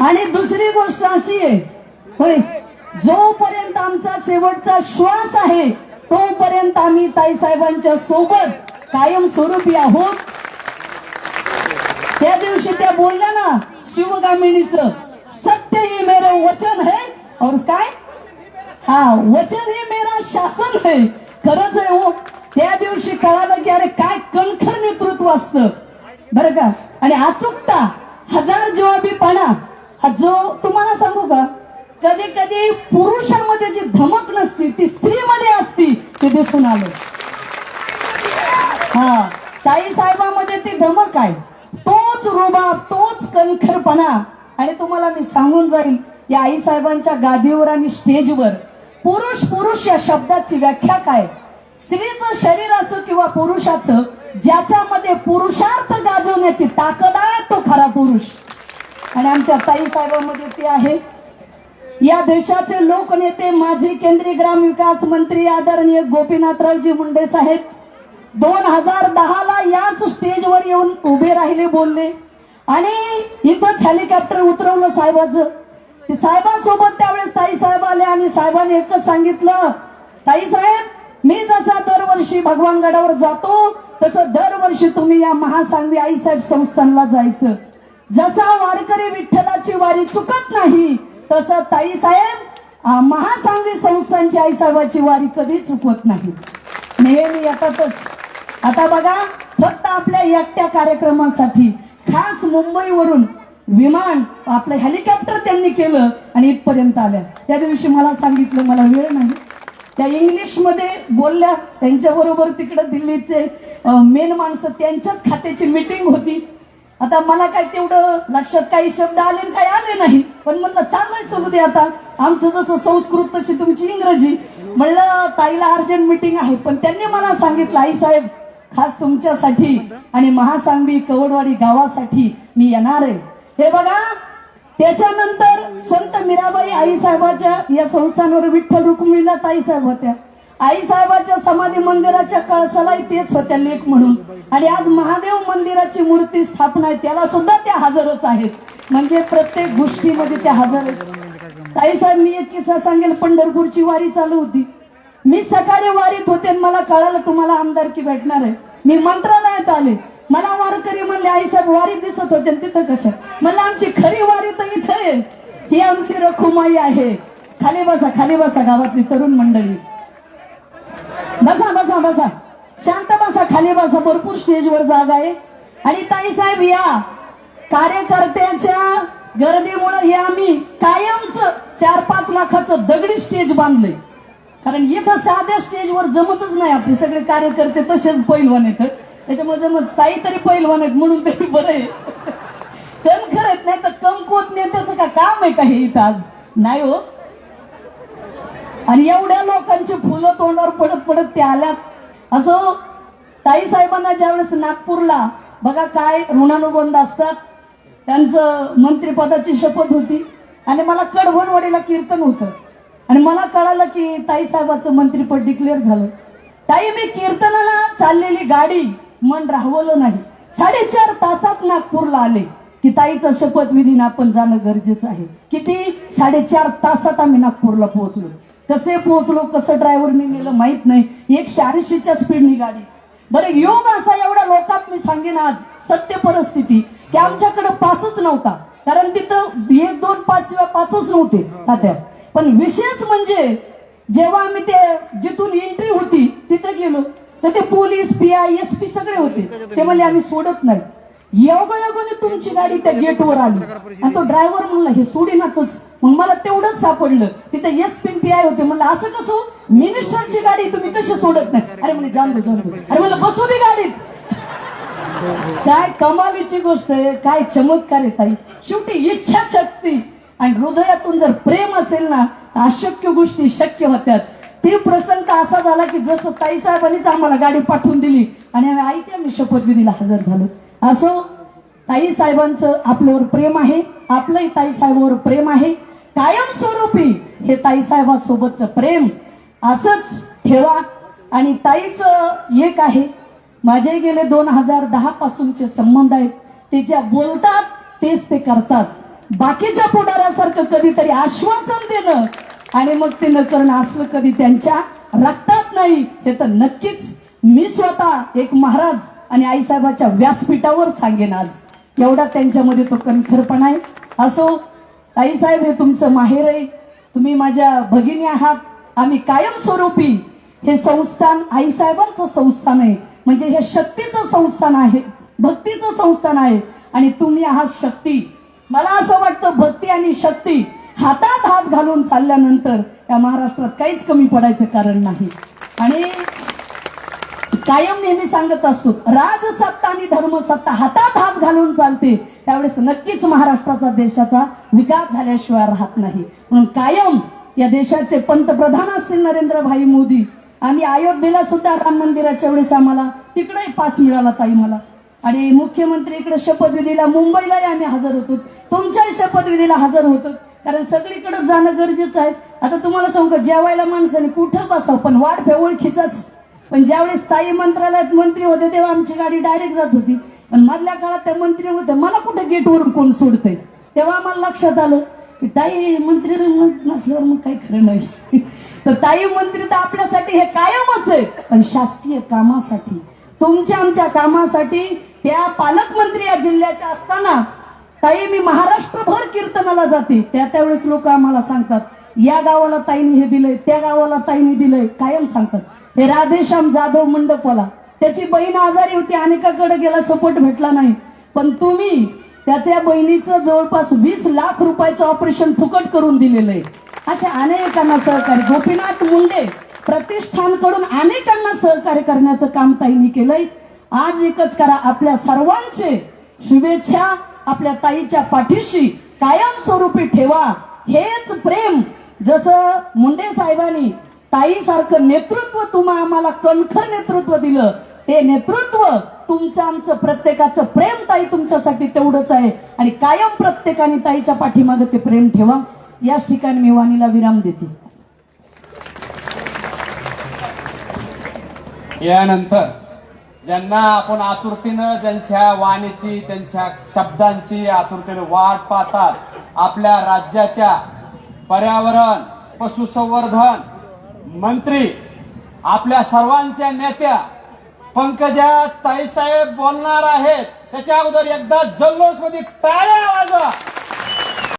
आणि दुसरी गोष्ट अशी आहे होय जोपर्यंत आमचा शेवटचा श्वास आहे तोपर्यंत आम्ही ताईसाहेबांच्या सोबत कायम स्वरूपी आहोत. त्या दिवशी त्या बोलल्या ना शिवगामिनीचं सत्य ही मेरे वचन है. और काय? हा वचन हे मेरा शासन है. खरंच आहे हो. त्या दिवशी कळालं की अरे काय कणखर नेतृत्व असतं. बरं का? आणि अचूकता हजार जवाबीपणा हा जो तुम्हाला सांगू का कधी कधी पुरुषामध्ये जी धमक नसती ती स्त्रीमध्ये असती ते दिसून आलं. हा ताई साहेबांमध्ये ती धमक आहे. तोच रुबाब तोच कणखरपणा. आणि तुम्हाला मी सांगून जाईल या आई साहेबांच्या गादीवर आणि स्टेजवर पुरुष पुरुष या शब्दाची व्याख्या काय? स्त्रीचं शरीर असो किंवा पुरुषाचं ज्याच्यामध्ये पुरुषार्थ गाजवण्याची ताकद आहे तो खरा पुरुष. आणि आमच्या ताई साहेबांमध्ये ती आहे. या देशाचे लोकनेते माजी केंद्रीय ग्राम विकास मंत्री आदरणीय गोपीनाथरावजी मुंडे साहेब दोन हजार दहाला याच स्टेजवर येऊन उभे राहिले बोलले. आणि इथंच हेलिकॉप्टर उतरवलं साहेबाचं. ते साहेबांसोबत त्यावेळेस ताई साहेब आले आणि साहेबांनी एकच सांगितलं ताई साहेब मी जसा दरवर्षी भगवान गडावर जातो तसं दरवर्षी तुम्ही या महासांगवी आईसाहेब संस्थानला जायचं. जसा वारकरी विठ्ठलाची वारी चुकत नाही तसं ताई साहेब महासांगवी संस्थांची आईसाहेबाची वारी कधी चुकवत नाही. नेहमी येतातच. आता बघा फक्त आपल्या एकट्या कार्यक्रमासाठी खास मुंबईवरून विमान आपलं हेलिकॉप्टर त्यांनी केलं आणि इथपर्यंत आल्या त्या दिवशी मला सांगितलं मला वेळ नाही. त्या इंग्लिशमध्ये बोलल्या त्यांच्याबरोबर तिकडे दिल्लीचे मेन माणसं त्यांच्याच खात्याची मीटिंग होती. आता मला काय तेवढं लक्षात काही शब्द आले काही आले नाही. पण म्हणलं चाललंय चलू दे आता. आमचं जसं संस्कृत तशी तुमची इंग्रजी. म्हणलं ताईला अर्जंट मीटिंग आहे पण त्यांनी मला सांगितलं आई साहेब खास तुमच्यासाठी आणि महासांगवी कवडवाडी गावासाठी मी येणार आहे. हे बघा त्याच्यानंतर संत मीराबाई आई साहेबाच्या या संस्थांवर विठ्ठल रुक्मिणीला ताई साहेब होत्या. आईसाहेबाच्या समाधी मंदिराच्या कळसालाही तेच होत्या लेख म्हणून. आणि आज महादेव मंदिराची मूर्ती स्थापना आहे त्याला सुद्धा त्या हजरच आहेत. म्हणजे प्रत्येक गोष्टीमध्ये त्या हजर आहेत. आईसाहेब मी एक किस्सा सांगेल. पंढरपूरची वारी चालू होती. मी सकाळी वारीत होते मला कळालं तुम्हाला आमदारकी भेटणार आहे. मी मंत्रालयात आले. मला वारकरी म्हणले आईसाहेब वारी दिसत होते तिथं कशा? मला आमची खरी वारी तर इथं आहे. ही आमची रखुमाई आहे. खाली बसा खाली बसा गावातली तरुण मंडळी. बसा बसा बसा. शांत बसा खाली बसा. भरपूर स्टेजवर जागा आहे. आणि ताई साहेब या कार्यकर्त्याच्या गर्दीमुळे हे आम्ही कायमच चार पाच लाखाचं दगडी स्टेज बांधलंय. कारण इथं साध्या स्टेजवर जमतच नाही आपले सगळे कार्यकर्ते तसेच पैलवान आहेत. त्याच्यामुळे जमत ताई तरी पैलवान आहेत म्हणून तरी बरं आहे. कम खरंच नाही तर कमकुवत नेत्याचं का काम आहे का हे इथं आज? नाही हो. आणि एवढ्या लोकांची फुलं तोंडावर पडत पडत ते आल्यात. असं ताई साहेबांना ज्यावेळेस नागपूरला बघा काय ऋणानुबंध असतात. त्यांचं मंत्रिपदाची शपथ होती. आणि मला कडवणवाडीला कीर्तन होतं. आणि मला कळालं की ताई साहेबाचं मंत्रिपद डिक्लेअर झालं. ताई मी कीर्तनाला चाललेली गाडी मन राहवलं नाही. साडेचार तासात नागपूरला आले की ताईचं शपथविधीनं आपण जाणं गरजेचं आहे. किती? साडेचार तासात आम्ही नागपूरला पोहोचलो. कसे पोहोचलो कसं ड्रायव्हरने नेलं माहीत नाही. एकशे ऐंशीच्या स्पीडनी गाडी. बरं योग असा एवढ्या लोकात मी सांगेन आज. सत्य परिस्थिती. की आमच्याकडे पासच नव्हता. कारण तिथं एक दोन पाच शिवाय पाचच नव्हते आता पण विशेष म्हणजे जेव्हा आम्ही ते जिथून एंट्री होती तिथे गेलो तर ते police P I S P सगळे होते. ते म्हणजे आम्ही सोडत नाही. योगायोगाने तुमची गाडी त्या गेटवर आली. आणि तो ड्रायव्हर म्हणला हे सोडीनातच. मग मला तेवढंच सापडलं. तिथे एस पी पी आय होते. म्हणलं असं कसं? मिनिस्टरची गाडी तुम्ही कशी सोडत नाही? अरे म्हणजे जाणतो जाणतो अरे मला बसू दे गाडीत. काय कमालीची गोष्ट आहे. काय चमत्कार आहे ताई. शेवटी इच्छा शक्ती. आणि हृदयातून जर प्रेम असेल ना तर अशक्य गोष्टी शक्य होत्यात. ते प्रसंग असा झाला की जसं ताई साहेबांनीच आम्हाला गाडी पाठवून दिली आणि आम्ही आई आम्ही शपथविधीला हजर झालो. असं ताई साहेबांचं आपल्यावर प्रेम आहे. आपलंही ताई साहेबांवर प्रेम आहे. कायमस्वरूपी हे ताईसाहेबांसोबतचं प्रेम असंच ठेवा. आणि ताईचं एक आहे माझे गेले दोन हजार दहा पासूनचे संबंध आहेत ते ज्या बोलतात तेच ते करतात. बाकीच्या पुढाऱ्यासारखं कधीतरी आश्वासन देणं आणि मग ते न करणं असलं कधी त्यांच्या रक्तात नाही हे तर नक्कीच मी स्वतः एक महाराज आणि आईसाहेबाच्या व्यासपीठावर सांगेन आज. एवढा त्यांच्यामध्ये तो कणखरपणा आहे. असो आईसाहेब हे तुमचं माहेर आहे. तुम्ही माझ्या भगिनी आहात. आम्ही कायमस्वरूपी हे संस्थान आईसाहेबांचं संस्थान आहे. म्हणजे हे शक्तीचं संस्थान आहे. भक्तीचं संस्थान आहे. आणि तुम्ही आहात शक्ती. मला असं वाटतं भक्ती आणि शक्ती हातात हात घालून चालल्यानंतर या महाराष्ट्रात काहीच कमी पडायचं कारण नाही. आणि कायम नेहमी सांगत असतो राजसत्ता आणि धर्मसत्ता हातात हात घालून चालते. त्यावेळेस नक्कीच महाराष्ट्राचा देशाचा विकास झाल्याशिवाय राहत नाही. म्हणून कायम या देशाचे पंतप्रधान असतील नरेंद्रभाई मोदी आम्ही अयोध्येला सुद्धा राम मंदिराच्या वेळेस आम्हाला तिकडेही पास मिळाला ताई मला. आणि मुख्यमंत्री इकडे शपथविधीला मुंबईलाही आम्ही हजर होतो. तुमच्याही शपथविधीला हजर होतो. कारण सगळीकडे जाणं गरजेचं आहे. आता तुम्हाला सांगू का जेवायला माणसाने कुठं बसावं? पण वाट ओळखीचाच. पण ज्यावेळेस स्थायी मंत्रालयात मंत्री होते तेव्हा आमची गाडी डायरेक्ट जात होती. पण मधल्या काळात त्या मंत्री होते. मला कुठे गेटवरून कोण सोडते तेव्हा आम्हाला लक्षात आलं की ताई मंत्री नसल्यावर मग काही खरं नाही. तर ताई मंत्री तर आपल्यासाठी हे कायमच आहे. पण शासकीय कामासाठी तुमच्या आमच्या कामासाठी त्या पालकमंत्री या जिल्ह्याच्या असताना ताई मी महाराष्ट्रभर कीर्तनाला जाते. त्या त्यावेळेस लोक आम्हाला सांगतात या गावाला ताईने हे दिलंय त्या गावाला ताईने दिलंय. कायम सांगतात. हे राधेश्याम जाधव मंडपला त्याची बहीण आजारी होती अनेकाकडे गेला सपोर्ट भेटला नाही. पण तुम्ही त्याच्या बहिणीचं जवळपास वीस लाख रुपयाचं ऑपरेशन फुकट करून दिलेलं आहे. अशा अनेकांना सहकार्य. गोपीनाथ मुंडे प्रतिष्ठानकडून अनेकांना सहकार्य करण्याचं काम ताईंनी केलंय. आज एकच करा आपल्या सर्वांचे शुभेच्छा आपल्या ताईच्या पाठीशी कायम स्वरूपी ठेवा. हेच प्रेम. जसं मुंडे साहेबांनी ताईसारखं नेतृत्व तुम्हा आम्हाला कणखर नेतृत्व दिलं. ते नेतृत्व तुमचं आमचं प्रत्येकाचं प्रेम ताई तुमच्यासाठी तेवढंच आहे. आणि कायम प्रत्येकाने ताईच्या पाठीमागे ते प्रेम ठेवा. याच ठिकाणी मी वाणीला विराम देते. यानंतर ज्यांना आपण आतुरतेनं ज्यांच्या वाणीची त्यांच्या शब्दांची आतुरतेनं वाट पाहतात आपल्या राज्याच्या पर्यावरण पशुसंवर्धन मंत्री आपल्या सर्वांच्या नेत्या पंकजा ताईसाहेब बोलणार आहेत. त्याच्या अगोदर एकदा जल्लोषमध्ये टाळ्या वाजवा.